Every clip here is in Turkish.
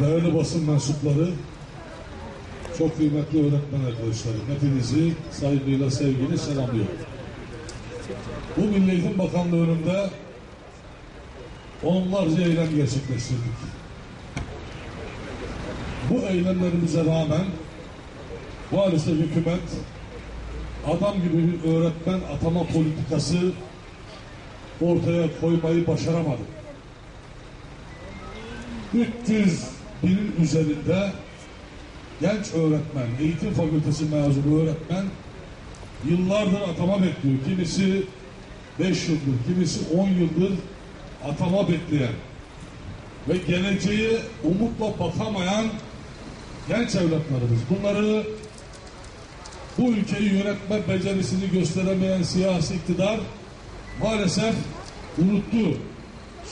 Değerli basın mensupları, çok kıymetli öğretmen arkadaşlarım, hepinizi saygıyla, sevgiyle selamlıyorum. Bu Milli Eğitim Bakanlığı önünde onlarca eylem gerçekleştirdik. Bu eylemlerimize rağmen maalesef hükümet adam gibi bir öğretmen atama politikası ortaya koymayı başaramadı. 300 binin üzerinde genç öğretmen, eğitim fakültesi mezunu öğretmen yıllardır atama bekliyor. Kimisi 5 yıldır, kimisi 10 yıldır atama bekleyen ve geleceğe umutla bakamayan genç evlatlarımız. Bunları bu ülkeyi yönetme becerisini gösteremeyen siyasi iktidar maalesef unuttu.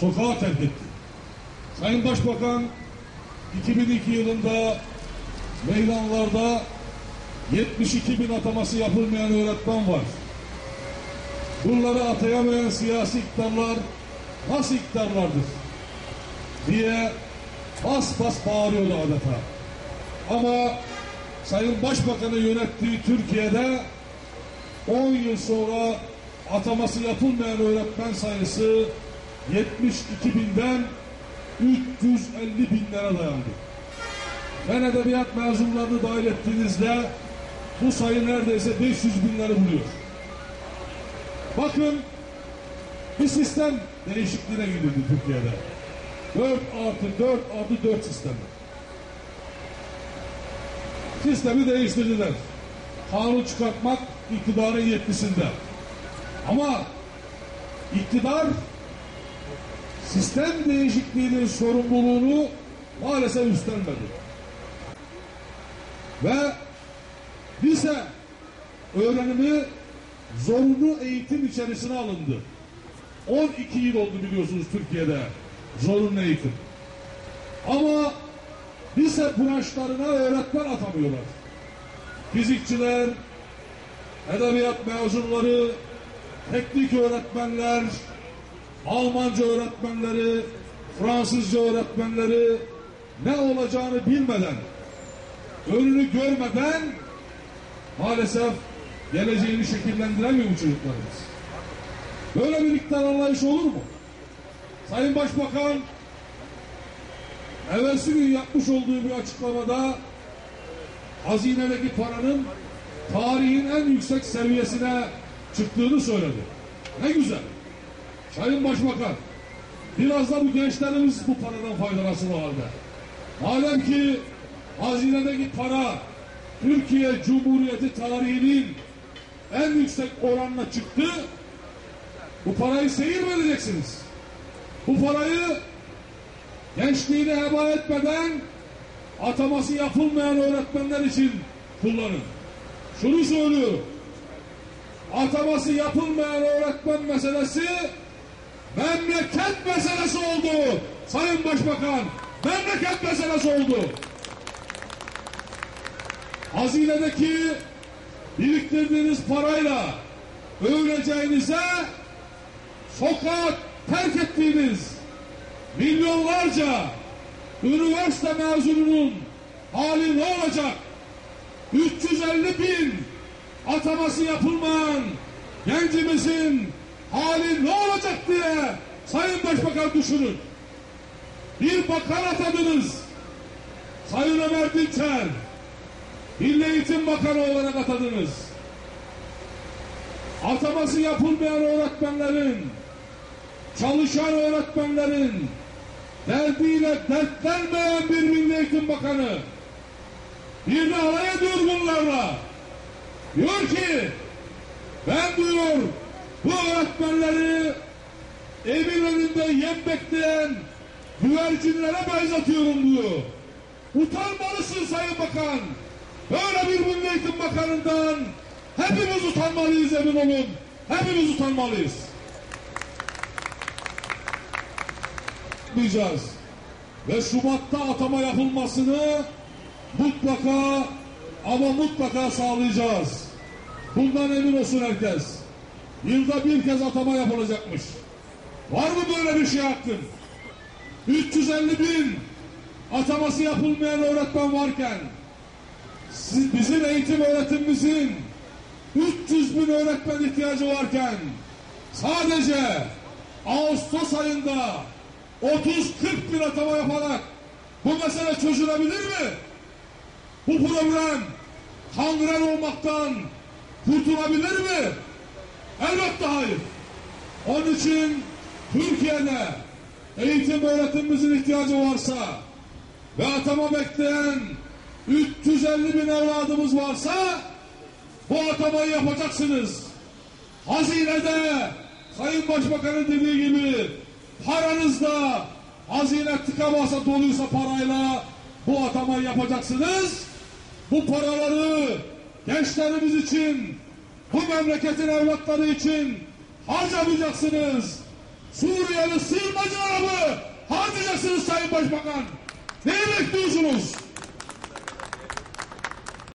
Sokağa terk etti. Sayın Başbakan 2002 yılında meydanlarda 72 bin ataması yapılmayan öğretmen var. Bunları atayamayan siyasi iktidarlar nasıl iktidarlardır diye bas bas bağırıyordu adeta. Ama Sayın Başbakan'ı yönettiği Türkiye'de 10 yıl sonra ataması yapılmayan öğretmen sayısı 72 binden 350 binlere dayandı. Ben edebiyat mezunlarını dahil ettiğinizde bu sayı neredeyse 500 binleri buluyor. Bakın bir sistem değişikliğine gidildi Türkiye'de. 4 artı 4 artı 4 sistemi. Sistemi değiştirdiler. Kanun çıkartmak iktidarın yetkisinde. Ama iktidar sistem değişikliğinin sorumluluğunu maalesef üstlenmedi. Ve lise öğrenimi zorunlu eğitim içerisine alındı. 12 yıl oldu biliyorsunuz Türkiye'de zorunlu eğitim. Ama lise branşlarına öğretmen atamıyorlar. Fizikçiler, edebiyat mezunları, teknik öğretmenler, Almanca öğretmenleri, Fransızca öğretmenleri ne olacağını bilmeden, önünü görmeden maalesef geleceğini şekillendiremiyor bu çocuklarımız. Böyle bir iktidar anlayış olur mu? Sayın Başbakan evvelsi gün yapmış olduğu bir açıklamada hazinedeki paranın tarihin en yüksek seviyesine çıktığını söyledi. Ne güzel. Sayın Başbakan, biraz da bu gençlerimiz bu paradan faydalansın o halde. Madem ki hazinedeki para Türkiye Cumhuriyeti tarihinin en yüksek oranla çıktı, bu parayı seyir mi edeceksiniz? Bu parayı gençliğini heba etmeden ataması yapılmayan öğretmenler için kullanın. Şunu söylüyorum. Ataması yapılmayan öğretmen meselesi memleket meselesi oldu. Sayın Başbakan, memleket meselesi oldu. Hazinedeki biriktirdiğiniz parayla öğreneceğinize sokağa terk ettiğiniz milyonlarca üniversite mezununun hali ne olacak? 350 bin ataması yapılmayan gencimizin hali ne olacak diye Sayın Başbakan düşünün. Bir bakan atadınız. Sayın Ömer Dinçer. Milli Eğitim Bakanı olarak atadınız. Ataması yapılmayan öğretmenlerin, çalışan öğretmenlerin derdiyle dertlenmeyen bir Milli Eğitim Bakanı bir de alay ediyor bunlarla. Diyor ki ben diyor bu öğretmenleri evin önünde yem bekleyen güvercinlere benzetiyorum diyor. Utanmalısın Sayın Bakan. Böyle bir Milli Eğitim Bakanı'ndan hepimiz utanmalıyız emin olun. Hepimiz utanmalıyız. Yapmayacağız. Ve Şubat'ta atama yapılmasını mutlaka ama mutlaka sağlayacağız. Bundan emin olsun herkes. Yılda bir kez atama yapılacakmış. Var mı böyle bir şey hakkın? 350 bin ataması yapılmayan öğretmen varken, bizim eğitim öğretimimizin 300 bin öğretmen ihtiyacı varken, sadece Ağustos ayında 30-40 bin atama yaparak bu mesele çözülebilir mi? Bu problem kangren olmaktan kurtulabilir mi? Elbette hayır. Onun için Türkiye'de eğitim öğretimimizin ihtiyacı varsa ve atama bekleyen 350 bin evladımız varsa bu atamayı yapacaksınız. Hazinede Sayın Başbakan'ın dediği gibi paranızda hazine tıka basa doluysa parayla bu atamayı yapacaksınız. Bu paraları gençlerimiz için, bu memleketin evlatları için harcamayacaksınız. Suriyeli sığınmacıları mı harcayacaksınız Sayın Başbakan? Neyi bekliyorsunuz?